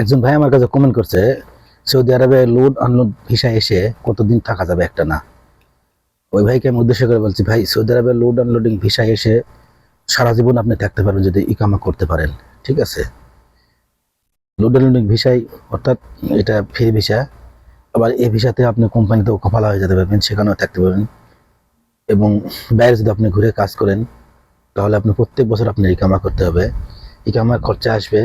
একজন ভাই আমার কাছে কমেন্ট করছে, সৌদি আরবে লোড আনলোড ভিসা এসে কতদিন থাকা যাবে একটা না? ওই ভাইকে আমি উদ্দেশ্য করে বলছি, ভাই, সৌদি আরবে লোড আনলোডিং ভিসা এসে সারা জীবন আপনি থাকতে পারবেন যদি ইকামা করতে পারেন, ঠিক আছে? লোড আনলোডিং ভিসাই অর্থাৎ এটা ফ্রি ভিসা আবার এই ভিসাতে আপনি কোম্পানিতেও কপালা হয়ে যেতে পারবেন, সেখানেও থাকতে পারবেন। এবং বাইরে যদি আপনি ঘুরে কাজ করেন, তাহলে আপনি প্রত্যেক বছর আপনার ইকামা করতে হবে। ইকামার খরচা আসবে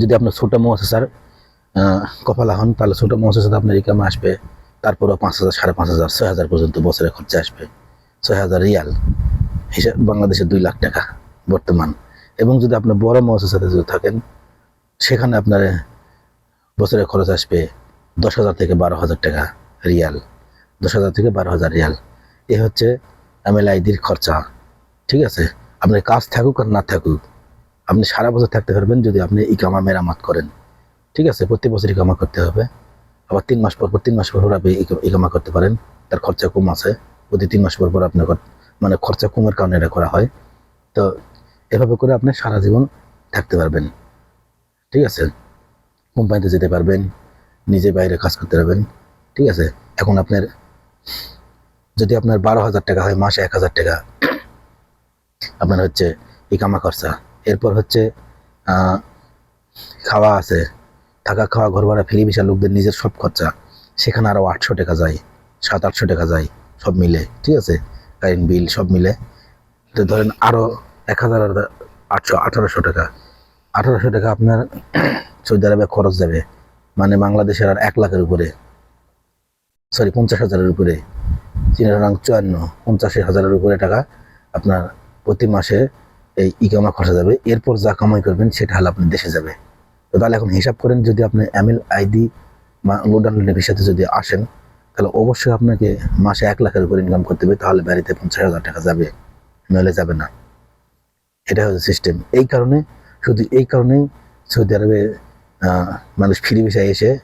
যদি আপনার ছোটো মহাশাসার কপালা হন তাহলে ছোটো মহাশাসাতে আপনার ইকামা আসবে। তারপরও পাঁচ হাজার, সাড়ে পাঁচ হাজার, ছয় হাজার পর্যন্ত বছরে খরচা আসবে। ছয় হাজার রিয়াল, হিসাব বাংলাদেশে দুই লাখ টাকা বর্তমান। এবং যদি আপনি বড় মহাশাসাতে যদি থাকেন, সেখানে আপনার বছরে খরচ আসবে দশ হাজার থেকে বারো হাজার টাকা রিয়াল। দশ হাজার থেকে বারো হাজার রিয়াল। এ হচ্ছে এমএলআইডির খরচা। ঠিক আছে? আপনার কাজ থাকুক আর না থাকুক আপনি সারা বছর থাকতে পারবেন যদি আপনি ইকামা মেরামত করেন। ঠিক আছে? প্রত্যেক বছর ইকামা করতে হবে। আবার তিন মাস পর পর, তিন মাস পর পর আপনি ইকা- ইকামা করতে পারেন। তার খরচা কম আছে। প্রতি তিন মাস পর পর আপনার মানে খরচা কমের কারণে এটা করা হয়। তো এভাবে করে আপনি সারা জীবন থাকতে পারবেন। ঠিক আছে? কোম্পানিতে যেতে পারবেন। নিজে বাইরে কাজ করতে পারবেন। ঠিক আছে? এখন আপনার, যদি আপনার বারো হাজার টাকা হয়, মাসে এক হাজার টাকা, আপনার হচ্ছে ইকামা খরচা। এরপর হচ্ছে খাওয়া আছে। থাকা খাওয়া ঘর ভাড়া ফ্রি ভিসা লোকদের নিজের সব খরচা। সেখানে আরও আটশো টাকা যায়, সাত আটশো টাকা যায়, সব মিলে, ঠিক আছে? কারেন্ট বিল, সব মিলে। তো ধরেন আরও এক হাজার আটশো, আঠারোশো টাকা। আঠারোশো টাকা আপনার সৌদি আরবে খরচ যাবে। মানে বাংলাদেশের আর এক লাখের উপরে। সরি, পঞ্চাশ হাজারের উপরে। চিনারাং চুয়ান্ন পঞ্চাশি হাজারের উপরে টাকা আপনার প্রতি মাসে এই ইকামা খরচা যাবে। এরপর যা কামাই করবেন, সেটা হলে আপনি দেশে যাবে। তো তাহলে এখন হিসাব করেন, যদি আপনি এমএল আইডি বা লোড আনলোডের ভিসাতে যদি আসেন, তাহলে অবশ্যই আপনাকে মাসে এক লাখের উপর ইনকাম করতে হবে। তাহলে বাড়িতে পঞ্চাশ হাজার টাকা যাবে নইলে যাবে না। এটা হচ্ছে সিস্টেম এই কারণে, শুধু এই কারণেই সৌদি আরবে মানুষ ফ্রি ভিসায় এসে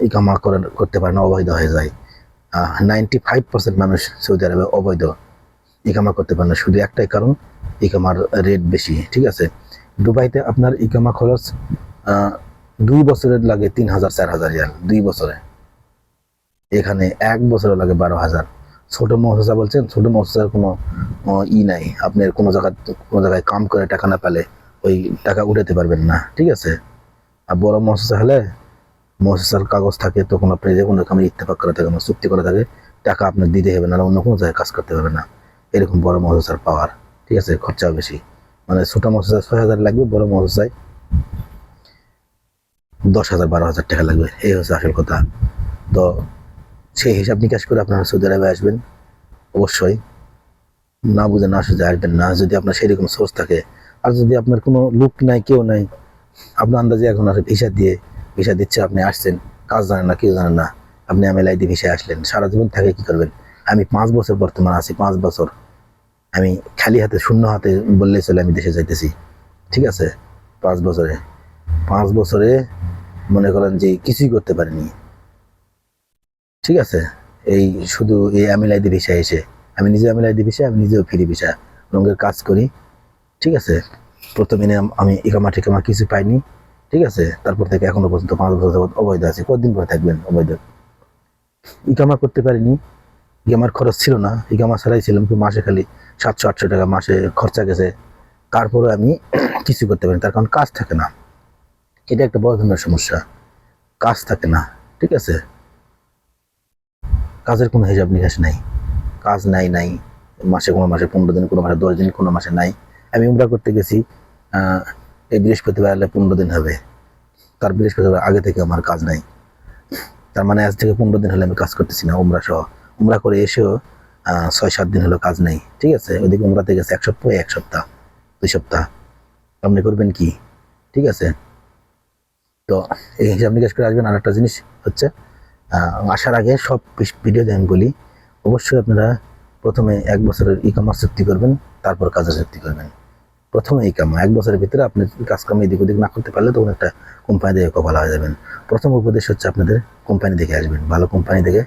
ইকামা করার- করতে পারে না, অবৈধ হয়ে যায়। নাইনটি ফাইভ পার্সেন্ট মানুষ সৌদি আরবে অবৈধ ইকামা করতে পারে না। শুধু একটাই কারণ ইকামার রেট বেশি, ঠিক আছে? দুবাইতে আপনার ইকামা খরচ দুই বছরের লাগে তিন হাজার, চার হাজার রিয়াল, দুই বছরে। এখানে এক বছরে লাগে বারো হাজার। ছোট মহসা বলছেন, ছোট মহসার কোনো ই নাই। আপনার কোনো জায়গায় কোনো জায়গায় কাম করে টাকা না পেলে ওই টাকা উঠাতে পারবেন না, ঠিক আছে? আর বড় মহসা হলে মহসার কাগজ থাকে, তখন আপনি যে কোনো কামে ইত্তেফাক করা থাকে চুক্তি করা থাকে, টাকা আপনার দিতে হবে না অন্য কোনো জায়গায় কাজ করতে হবে না। এরকম বড় মহসার পাওয়ার ঠিক আছে, খরচাও বেশি। মানে ছোট মহসায় ছয় হাজার লাগবে, বড় মহসায় দশ হাজার, বারো হাজার টাকা লাগবে। এই হচ্ছে আসল কথা। তো সেই হিসাব নিকাশ করে আপনারা সৌদি আরবে আসবেন, অবশ্যই। না বুঝে না সুঝে আসবেন না। যদি আপনার সেরকম সোর্স থাকে, আর যদি আপনার কোনো লুক নাই, কেউ নাই, আপনার আন্দাজে এখন আর ভিসা দিয়ে ভিসা দিচ্ছে, আপনি আসছেন, কাজ জানেন না, কেউ জানেন না, আপনি আইডি ভিসায় আসলেন, সারা জীবন থাকে কি করবেন? আমি পাঁচ বছর বর্তমান আছি, পাঁচ বছর। আমি খালি হাতে, শূন্য হাতে বললেই চলে আমি দেশে যাইতেছি। ঠিক আছে? পাঁচ বছরে। পাঁচ বছরে মনে করেন যে কিছুই করতে পারিনি। ঠিক আছে? এই শুধু এই আমিলাইদি ভিসা এসে, আমি নিজে আমিলাইদি ভিসা আমি নিজেও ফিরি ভিসা রঙের কাজ করি। ঠিক আছে? প্রথমে নে আমি ইকামা ঠিকামা কিছু পাইনি। ঠিক আছে? তারপর থেকে এখনও পর্যন্ত পাঁচ বছর অবৈধ আছে। কতদিন পরে থাকবেন অবৈধ? ইকামা করতে পারিনি। ইকামার খরচ ছিল না ইকামা ছাড়াই ছিলাম মাসে খালি সাতশো, আটশো টাকা মাসে খরচা গেছে। তারপরে আমি কিছু করতে পারি তার কারণ কাজ থাকে না। এটা একটা বড় ধরনের সমস্যা। কাজ থাকে না, ঠিক আছে? কাজের কোনো হিসাব নিকাশ নাই। কাজ নাই নাই। মাসে কোনো মাসে পনেরো দিন, কোনো মাসে দশ দিন, কোনো মাসে নাই। আমি উমরা করতে গেছি এই বৃহস্পতিবার এলে পনেরো দিন হবে। তার বৃহস্পতিবার আগে থেকে আমার কাজ নাই। তার মানে আজ থেকে পনেরো দিন হলে আমি কাজ করতেছি না, উমরা সহ। উমরা করে এসেও ছয় সাত দিন হলো কাজ নেই, ঠিক আছে? ওইদিকে উমরাতে গেছে এক সপ্তাহ এক সপ্তাহ, দুই সপ্তাহ। আপনি করবেন কি? ঠিক আছে? তো এই হিসাব নিকাশ করে আসবেন আর একটা জিনিস হচ্ছে আসার আগে সব ভিডিওতে আমি বলি, অবশ্যই আপনারা প্রথমে এক বছরের ই কমার্স চুক্তি করবেন, তারপর কাজের চুক্তি করবেন। প্রথমে এই কামা এক বছরের ভিতরে আপনি কাজ কাম এদিক ওদিক না করতে পারলে তখন একটা কোম্পানি দেখে কপাল হয়ে যাবেন। প্রথম উপদেশ হচ্ছে আপনাদের কোম্পানি দেখে আসবেন, ভালো কোম্পানি দেখে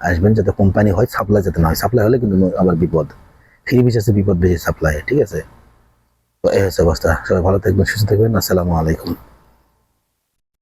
আসবেন যাতে কোম্পানি হয় সাপ্লাই যাতে না হয়। সাপ্লাই হলে কিন্তু আবার বিপদ। ফ্রি আছে বিপদ বেশি সাপ্লাই ঠিক আছে? তো এই হচ্ছে অবস্থা। সবাই ভালো থাকবেন, সুস্থ থাকবেন। আসসালামু আলাইকুম।